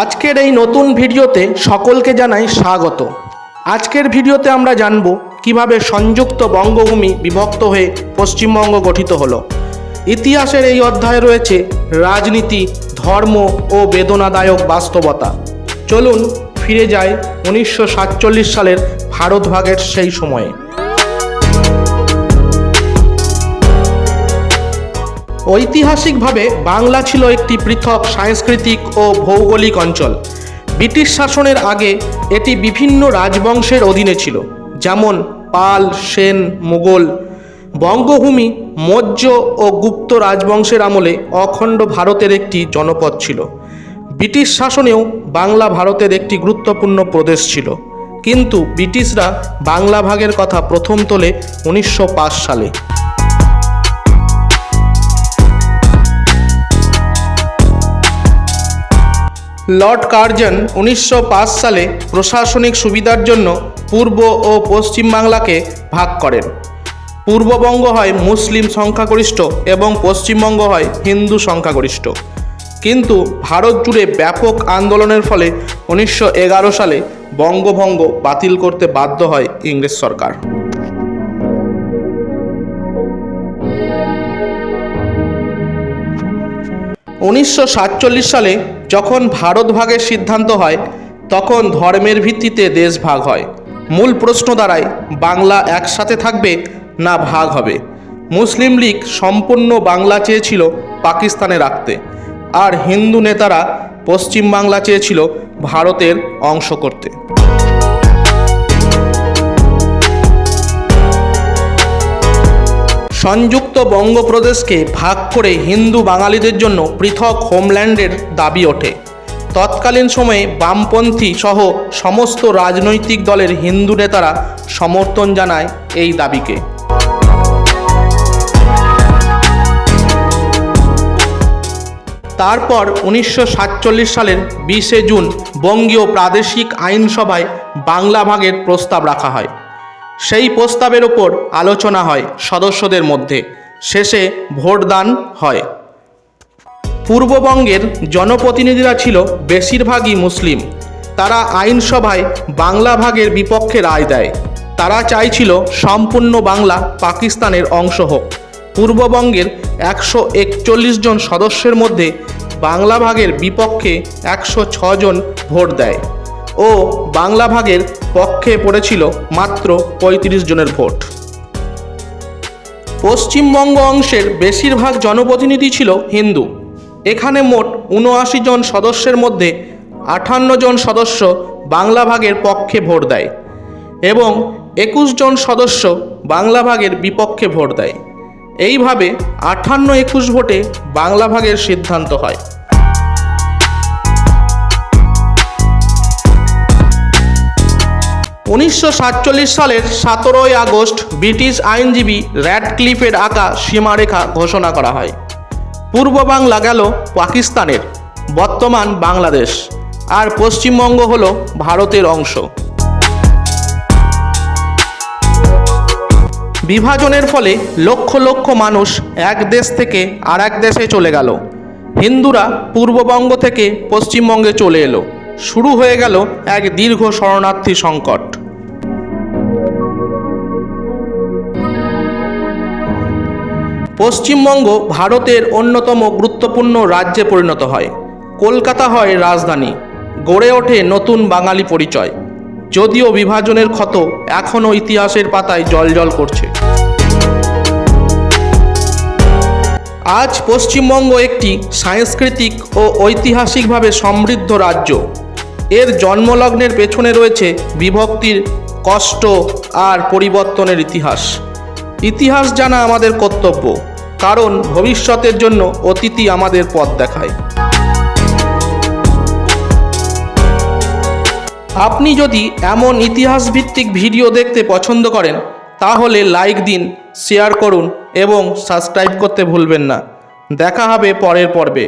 আজকের এই নতুন ভিডিওতে সকলকে জানাই স্বাগত। আজকের ভিডিওতে আমরা জানব কীভাবে সংযুক্ত বঙ্গভূমি বিভক্ত হয়ে পশ্চিমবঙ্গ গঠিত হলো। ইতিহাসের এই অধ্যায়ে রয়েছে রাজনীতি, ধর্ম ও বেদনাদায়ক বাস্তবতা। চলুন ফিরে যায় উনিশশো সাতচল্লিশ সালের ভারত ভাগের সেই সময়ে। ঐতিহাসিকভাবে বাংলা ছিল একটি পৃথক সাংস্কৃতিক ও ভৌগোলিক অঞ্চল। ব্রিটিশ শাসনের আগে এটি বিভিন্ন রাজবংশের অধীনে ছিল, যেমন পাল, সেন মুঘল বঙ্গভূমি মৌর্য ও গুপ্ত রাজবংশের আমলে অখণ্ড ভারতের একটি জনপদ ছিল। ব্রিটিশ শাসনেও বাংলা ভারতের একটি গুরুত্বপূর্ণ প্রদেশ ছিল। কিন্তু ব্রিটিশরা বাংলা ভাগের কথা প্রথম তোলে উনিশশো পাঁচ সালে। লর্ড কার্জন উনিশশো পাঁচ সালে প্রশাসনিক সুবিধার জন্য পূর্ব ও পশ্চিম বাংলাকে ভাগ করেন। পূর্ববঙ্গ হয় মুসলিম সংখ্যাগরিষ্ঠ এবং পশ্চিমবঙ্গ হয় হিন্দু সংখ্যাগরিষ্ঠ। কিন্তু ভারত জুড়ে ব্যাপক আন্দোলনের ফলে উনিশশো এগারো সালে বঙ্গভঙ্গ বাতিল করতে বাধ্য হয় ইংরেজ সরকার। উনিশশো সাতচল্লিশ সালে যখন ভারত ভাগের সিদ্ধান্ত হয়, তখন ধর্মের ভিত্তিতে দেশ ভাগ হয়। মূল প্রশ্ন দাঁড়ায় বাংলা একসাথে থাকবে না ভাগ হবে। মুসলিম লীগ সম্পূর্ণ বাংলা চেয়েছিল পাকিস্তানে রাখতে, আর হিন্দু নেতারা পশ্চিম বাংলা চেয়েছিল ভারতের অংশ করতে। সংযুক্ত বঙ্গপ্রদেশকে ভাগ করে হিন্দু বাঙালিদের জন্য পৃথক হোমল্যান্ডের দাবি ওঠে। তৎকালীন সময়ে বামপন্থী সহ সমস্ত রাজনৈতিক দলের হিন্দু নেতারা সমর্থন জানায় এই দাবিকে। তারপর উনিশশো সাতচল্লিশ সালের বিশে জুন বঙ্গীয় প্রাদেশিক আইনসভায় বাংলা ভাগের প্রস্তাব রাখা হয়। সেই প্রস্তাবের ওপর আলোচনা হয় সদস্যদের মধ্যে। শেষে ভোটদান হয়। পূর্ববঙ্গের জনপ্রতিনিধিরা ছিল বেশিরভাগই মুসলিম। তারা আইনসভায় বাংলা ভাগের বিপক্ষে রায় দেয়। তারা চাইছিল সম্পূর্ণ বাংলা পাকিস্তানের অংশ হোক। পূর্ববঙ্গের একশো একচল্লিশ জন সদস্যের মধ্যে বাংলা ভাগের বিপক্ষে একশো জন ভোট দেয়। ও বাংলা ভাগের পক্ষে পড়েছিল মাত্র পঁয়ত্রিশ জনের ভোট। পশ্চিমবঙ্গ অংশের বেশিরভাগ জনপ্রতিনিধি ছিল হিন্দু। এখানে মোট উনআশি জন সদস্যের মধ্যে আটান্ন জন সদস্য বাংলা ভাগের পক্ষে ভোট দেয় এবং একুশ জন সদস্য বাংলা ভাগের বিপক্ষে ভোট দেয়। এইভাবে আটান্ন একুশ ভোটে বাংলা ভাগের সিদ্ধান্ত হয়। উনিশশো সাতচল্লিশ সালের সতেরোই আগস্ট ব্রিটিশ আইনজীবী র্যাডক্লিফের আঁকা সীমারেখা ঘোষণা করা হয়। পূর্ব বাংলা গেল পাকিস্তানের, বর্তমান বাংলাদেশ, আর পশ্চিমবঙ্গ হল ভারতের অংশ। বিভাজনের ফলে লক্ষ লক্ষ মানুষ এক দেশ থেকে আর এক দেশে চলে গেল। হিন্দুরা পূর্ববঙ্গ থেকে পশ্চিমবঙ্গে চলে এলো। শুরু হয়ে গেল এক দীর্ঘ শরণার্থী সংকট। পশ্চিমবঙ্গ ভারতের অন্যতম গুরুত্বপূর্ণ রাজ্যে পরিণত হয়। কলকাতা হয় রাজধানী। গড়ে ওঠে নতুন বাঙালি পরিচয়। যদিও বিভাজনের ক্ষত এখনও ইতিহাসের পাতায় জলজল করছে। আজ পশ্চিমবঙ্গ একটি সাংস্কৃতিক ও ঐতিহাসিকভাবে সমৃদ্ধ রাজ্য। এর জন্মলগ্নের পেছনে রয়েছে বিভক্তির কষ্ট আর পরিবর্তনের ইতিহাস। ইতিহাস জানা আমাদের কর্তব্য। কারণ ভবিষ্যতের জন্য অতিথি আমাদের পথ দেখায়। আপনি যদি এমন ইতিহাস ভিত্তিক ভিডিও দেখতে পছন্দ করেন, তাহলে লাইক দিন, শেয়ার করুন এবং সাবস্ক্রাইব করতে ভুলবেন না। দেখা হবে পরের পর্বে।